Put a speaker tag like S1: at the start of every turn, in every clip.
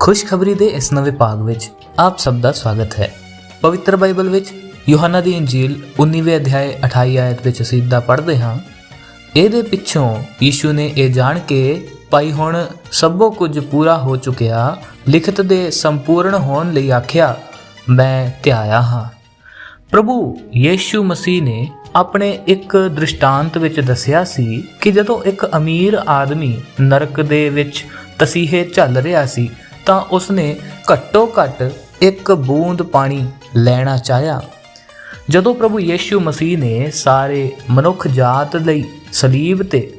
S1: ਖੁਸ਼ਖਬਰੀ ਦੇ ਇਸ ਨਵੇਂ ਭਾਗ ਵਿੱਚ ਆਪ ਸਭ ਦਾ ਸਵਾਗਤ ਹੈ। ਪਵਿੱਤਰ ਬਾਈਬਲ ਵਿੱਚ ਯੋਹੰਨਾ ਦੀ ਇੰਜੀਲ 19ਵੇਂ ਅਧਿਆਏ 28 ਆਇਤ ਵਿੱਚ ਅਸੀਂ ਦਾ ਪੜ੍ਹਦੇ ਹਾਂ, ਇਹਦੇ ਪਿੱਛੋਂ ਯੀਸ਼ੂ ਨੇ ਇਹ ਜਾਣ ਕੇ ਭਾਈ ਹੁਣ ਸਭੋ ਕੁਝ ਪੂਰਾ ਹੋ ਚੁੱਕਿਆ, ਲਿਖਤ ਦੇ ਸੰਪੂਰਨ ਹੋਣ ਲਈ ਆਖਿਆ, ਮੈਂ ਧਿਆਇਆ ਹਾਂ। ਪ੍ਰਭੂ ਯੀਸ਼ੂ ਮਸੀਹ ਨੇ ਆਪਣੇ ਇੱਕ ਦ੍ਰਿਸ਼ਟਾਂਤ ਵਿੱਚ ਦੱਸਿਆ ਸੀ ਕਿ ਜਦੋਂ ਇੱਕ ਅਮੀਰ ਆਦਮੀ ਨਰਕ ਦੇ ਵਿੱਚ ਤਸੀਹੇ ਝੱਲ ਰਿਹਾ ਸੀ ਤਾਂ ਉਸਨੇ ਘੱਟੋ ਘੱਟ ਇੱਕ ਬੂੰਦ ਪਾਣੀ ਲੈਣਾ ਚਾਹਿਆ। ਜਦੋਂ ਪ੍ਰਭੂ ਯੀਸ਼ੂ ਮਸੀਹ ਨੇ ਸਾਰੇ ਮਨੁੱਖ ਜਾਤ ਲਈ ਸਲੀਬ ਤੇ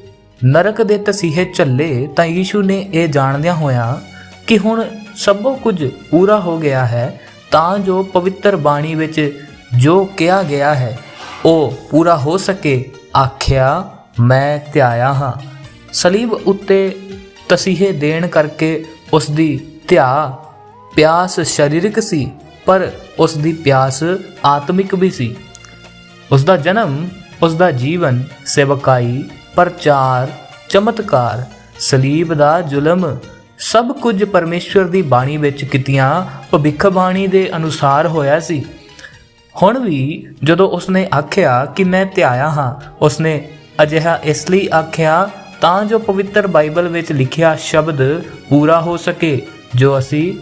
S1: ਨਰਕ ਦੇ ਤਸੀਹੇ ਝੱਲੇ ਤਾਂ ਯੀਸ਼ੂ ਨੇ ਇਹ ਜਾਣਦਿਆਂ ਹੋਇਆ ਕਿ ਹੁਣ ਸਭੋ ਕੁਝ ਪੂਰਾ ਹੋ ਗਿਆ ਹੈ, ਤਾਂ ਜੋ ਪਵਿੱਤਰ ਬਾਣੀ ਵਿੱਚ ਜੋ ਕਿਹਾ ਗਿਆ ਹੈ, ਉਹ ਪੂਰਾ ਹੋ ਸਕੇ, ਆਖਿਆ, ਮੈਂ ਧਿਆਇਆ ਹਾਂ। ਸਲੀਬ ਉੱਤੇ ਤਸੀਹੇ ਦੇਣ ਕਰਕੇ ਉਸ ਦੀ ਧਿਆ ਪਿਆਸ ਸਰੀਰਕ ਸੀ, ਪਰ ਉਸ ਦੀ ਪਿਆਸ ਆਤਮਿਕ ਵੀ ਸੀ। ਉਸ ਦਾ ਜਨਮ ਉਸ ਦਾ ਜੀਵਨ, ਸੇਵਕਾਈ, ਪ੍ਰਚਾਰ, ਚਮਤਕਾਰ, ਸਲੀਬ ਦਾ ਜ਼ੁਲਮ, ਸਭ ਕੁਝ ਪਰਮੇਸ਼ਵਰ ਦੀ ਬਾਣੀ ਵਿੱਚ ਕੀਤੀਆਂ ਭਵਿੱਖ ਬਾਣੀ ਦੇ ਅਨੁਸਾਰ ਹੋਇਆ ਸੀ। ਹੁਣ ਵੀ ਜਦੋਂ ਉਸਨੇ ਆਖਿਆ ਕਿ ਮੈਂ ਧਿਆਇਆ ਹਾਂ, ਉਸਨੇ ਅਜਿਹਾ ਇਸ ਲਈ ਆਖਿਆ, ਤਾਂ ਜੋ ਪਵਿੱਤਰ ਬਾਈਬਲ ਵਿੱਚ ਲਿਖਿਆ ਸ਼ਬਦ ਪੂਰਾ ਹੋ ਸਕੇ। ਜੋ ਅਸੀਂ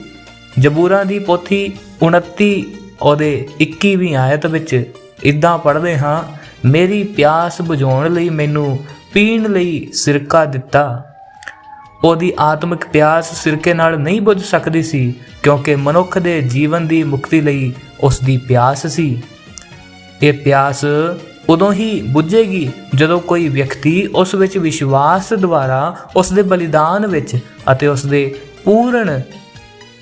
S1: ਜਬੂਰਾਂ ਦੀ ਪੋਥੀ 29 ਉਹਦੇ 21ਵੀਂ ਆਇਤ ਵਿੱਚ ਇਦਾਂ ਪੜ੍ਹਦੇ ਹਾਂ, ਮੇਰੀ ਪਿਆਸ ਬੁਝਾਉਣ ਲਈ ਮੈਨੂੰ ਪੀਣ ਲਈ ਸਿਰਕਾ ਦਿੱਤਾ। ਉਹਦੀ ਆਤਮਿਕ ਪਿਆਸ ਸਿਰਕੇ ਨਾਲ ਨਹੀਂ ਬੁਝ ਸਕਦੀ ਸੀ, ਕਿਉਂਕਿ ਮਨੁੱਖ ਦੇ ਜੀਵਨ ਦੀ ਮੁਕਤੀ ਲਈ ਉਸ ਦੀ ਪਿਆਸ ਸੀ। ਇਹ ਪਿਆਸ ਉਦੋਂ ਹੀ ਬੁੱਝੇਗੀ ਜਦੋਂ ਕੋਈ ਵਿਅਕਤੀ ਉਸ ਵਿੱਚ ਵਿਸ਼ਵਾਸ ਦੁਆਰਾ ਉਸ ਦੇ ਬਲੀਦਾਨ ਵਿੱਚ ਅਤੇ ਉਸ ਦੇ ਪੂਰਨ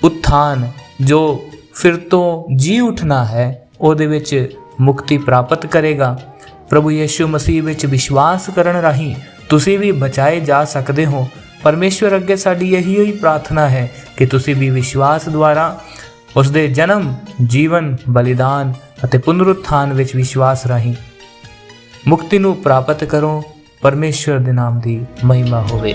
S1: ਉਥਾਨ ਜੋ ਫਿਰ ਤੋਂ ਜੀ ਉਠਣਾ ਹੈ, ਉਹਦੇ ਵਿੱਚ ਮੁਕਤੀ ਪ੍ਰਾਪਤ ਕਰੇਗਾ। ਪ੍ਰਭੂ ਯੇਸ਼ੂ ਮਸੀਹ ਵਿੱਚ ਵਿਸ਼ਵਾਸ ਕਰਨ ਰਾਹੀਂ ਤੁਸੀਂ ਵੀ ਬਚਾਏ ਜਾ ਸਕਦੇ ਹੋ। ਪਰਮੇਸ਼ਵਰ ਅੱਗੇ ਸਾਡੀ ਇਹੀ ਹੀ ਪ੍ਰਾਰਥਨਾ ਹੈ ਕਿ ਤੁਸੀਂ ਵੀ ਵਿਸ਼ਵਾਸ ਦੁਆਰਾ ਉਸ ਦੇ ਜਨਮ, ਜੀਵਨ, ਬਲੀਦਾਨ ਅਤੇ ਪੁਨਰੁੱਥਾਨ ਵਿੱਚ ਵਿਸ਼ਵਾਸ ਰਾਹੀਂ ਮੁਕਤੀ ਨੂੰ ਪ੍ਰਾਪਤ ਕਰੋ। ਪਰਮੇਸ਼ਵਰ ਦੇ ਨਾਮ ਦੀ ਮਹਿਮਾ ਹੋਵੇ।